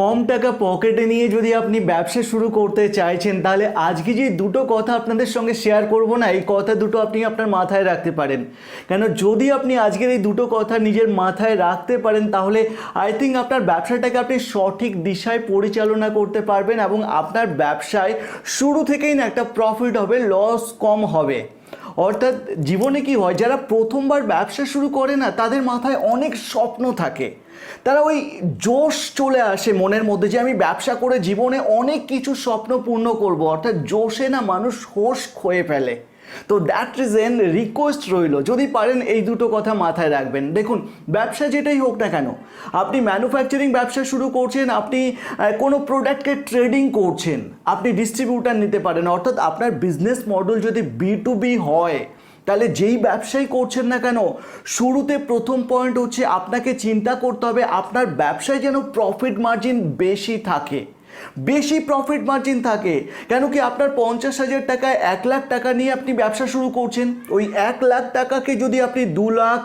কম টাকা পকেটে নিয়ে যদি আপনি ব্যবসা শুরু করতে চাইছেন, তাহলে আজকে যে দুটো কথা আপনাদের সঙ্গে শেয়ার করব না, এই কথা দুটো আপনি আপনার মাথায় রাখতে পারেন। কেন, যদি আপনি আজকের এই দুটো কথা নিজের মাথায় রাখতে পারেন, তাহলে আই থিঙ্ক আপনার ব্যবসাটাকে আপনি সঠিক দিশায় পরিচালনা করতে পারবেন এবং আপনার ব্যবসায় শুরু থেকেই না একটা প্রফিট হবে লস কম হবে। অর্থাৎ জীবনে কি হয়, যারা প্রথমবার ব্যবসা শুরু করে না, তাদের মাথায় অনেক স্বপ্ন থাকে। তারা ওই জোশ চলে আসে মনের মধ্যে যে আমি ব্যবসা করে জীবনে অনেক কিছু স্বপ্ন পূর্ণ করব। অর্থাৎ জোশে না মানুষ হোশ খয়ে ফেলে। তো দ্যাট রিজেন রিকোয়েস্ট রইল। যদি পারেন এই দুটো কথা মাথায় রাখবেন। দেখুন, ব্যবসা যেটাই হোক না কেন, আপনি ম্যানুফ্যাকচারিং ব্যবসা শুরু করছেন, আপনি কোনো প্রোডাক্টকে ট্রেডিং করছেন, আপনি ডিস্ট্রিবিউটার নিতে পারেন, অর্থাৎ আপনার বিজনেস মডেল যদি বি টু বি হয়, তাহলে যেই ব্যবসাই করছেন না কেন, শুরুতে প্রথম পয়েন্ট হচ্ছে আপনাকে চিন্তা করতে হবে আপনার ব্যবসায় যেন প্রফিট মার্জিন বেশি থাকে। বেশি প্রফিট মার্জিন থাকে। কেন কি আপনার পঞ্চাশ হাজার টাকায় এক লাখ টাকা নিয়ে আপনি ব্যবসা শুরু করছেন? ওই এক লাখ টাকাকে যদি আপনি দু লাখ,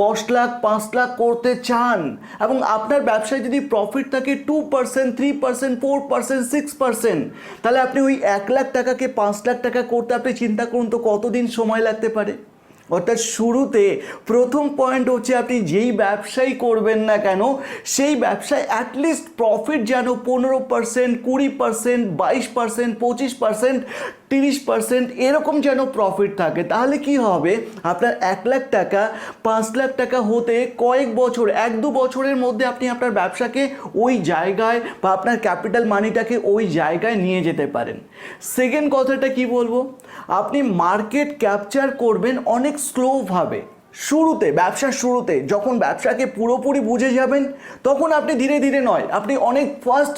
দশ লাখ, পাঁচ লাখ করতে চান এবং আপনার ব্যবসায় যদি প্রফিট থাকে two percent three percent four percent six percent তাহলে আপনি ওই এক লাখ টাকাকে পাঁচ লাখ টাকা করতে আপনি চিন্তা করুন তো কতদিন সময় লাগতে পারে? অর্থাৎ শুরুতে প্রথম পয়েন্ট হচ্ছে আপনি যেই ব্যবসাই করবেন না কেন, সেই ব্যবসায় অ্যাটলিস্ট প্রফিট যেন পনেরো পার্সেন্ট কুড়ি পার্সেন্ট বাইশ পার্সেন্ট পঁচিশ পার্সেন্ট তিরিশ পার্সেন্ট এরকম যেন প্রফিট থাকে, তাহলে কি হবে? আপনার এক লাখ টাকা, পাঁচ লাখ টাকা হতে কয়েক বছর, এক দু বছরের মধ্যে আপনি আপনার ব্যবসাকে ওই জায়গায় বা আপনার ক্যাপিটাল মানিটাকে ওই জায়গায় নিয়ে যেতে পারেন। সেকেন্ড কথাটা কি বলব? আপনি মার্কেট ক্যাপচার করবেন অনেক স্লোভাবে শুরুতে, ব্যবসার শুরুতে, যখন ব্যবসাকে পুরোপুরি বুঝে যাবেন, তখন আপনি ধীরে ধীরে নয়, আপনি অনেক ফার্স্ট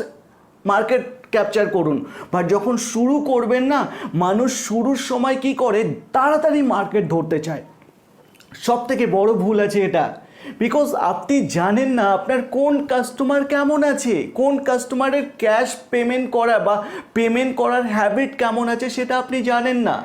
মার্কেট ক্যাপচার করুন। বা যখন শুরু করবেন না, মানুষ শুরুর সময় কি করে? তাড়াতাড়ি মার্কেট ধরতে চায়। সব থেকে বড় ভুল আছে এটা। বিকজ আপনি জানেন না আপনার কোন কাস্টমার কেমন আছে, কোন কাস্টমারের ক্যাশ পেমেন্ট করা বা পেমেন্ট করার হ্যাবিট কেমন আছে, সেটা আপনি জানেন না।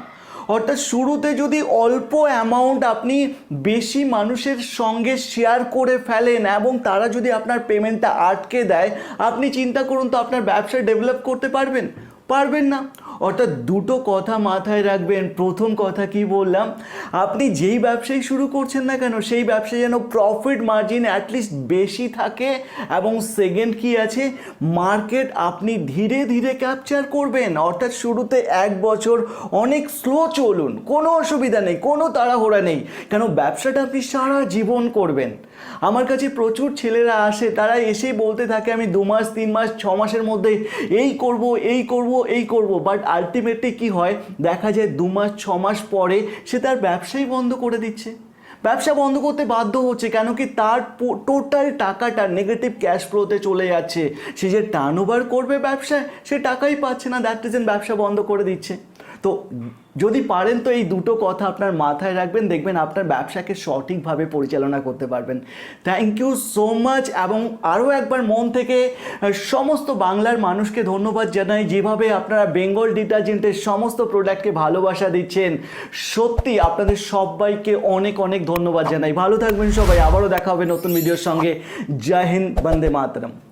অর্থাৎ শুরুতে যদি অল্প অ্যামাউন্ট আপনি বেশি মানুষের সঙ্গে শেয়ার করে ফেলেন এবং তারা যদি আপনার পেমেন্টটা আটকে দেয়, আপনি চিন্তা করুন তো আপনার ব্যবসা ডেভেলপ করতে পারবেন? পারবেন না। অর্থাৎ দুটো কথা মাথায় রাখবেন। প্রথম কথা কি বললাম? আপনি যেই ব্যবসায় শুরু করছেন না কেন, সেই ব্যবসায় যেন প্রফিট মার্জিন অ্যাটলিস্ট বেশি থাকে এবং সেকেন্ড কি আছে? মার্কেট আপনি ধীরে ধীরে ক্যাপচার করবেন। অর্থাৎ শুরুতে এক বছর অনেক স্লো চলুন, কোনো অসুবিধা নেই, কোনো তাড়াহুড়া নেই। কেন ব্যবসাটা আপনি সারা জীবন করবেন। আমার কাছে প্রচুর ছেলেরা আসে, তারা এসেই বলতে থাকে, আমি দু মাস, তিন মাস, ছ মাসের মধ্যে এই করব এই করব এই করব বাট আলটিমেটলি কি হয়? দেখা যায় দু মাস, ছ মাস পরে সে তার ব্যবসাই বন্ধ করে দিচ্ছে। ব্যবসা বন্ধ করতে বাধ্য হচ্ছে কেন কি তার টোটাল টাকাটা নেগেটিভ ক্যাশ ফ্লোতে চলে যাচ্ছে। সে যে টার্ন করবে ব্যবসায়, সে টাকাই পাচ্ছে না। দ্যাট রিজন ব্যবসা বন্ধ করে দিচ্ছে। তো যদি পারেন তো এই দুটো কথা আপনার মাথায় রাখবেন, দেখবেন আপনার ব্যবসাকে সঠিকভাবে পরিচালনা করতে পারবেন। থ্যাংক ইউ সো মাচ এবং আরও একবার মন থেকে সমস্ত বাংলার মানুষকে ধন্যবাদ জানাই। যেভাবে আপনারা বেঙ্গল ডিটারজেন্টের সমস্ত প্রোডাক্টকে ভালোবাসা দিচ্ছেন, সত্যি আপনাদের সবাইকে অনেক অনেক ধন্যবাদ জানাই। ভালো থাকবেন সবাই, আবারও দেখা হবে নতুন ভিডিওর সঙ্গে। জয় হিন্দ, বন্দে মাতরম।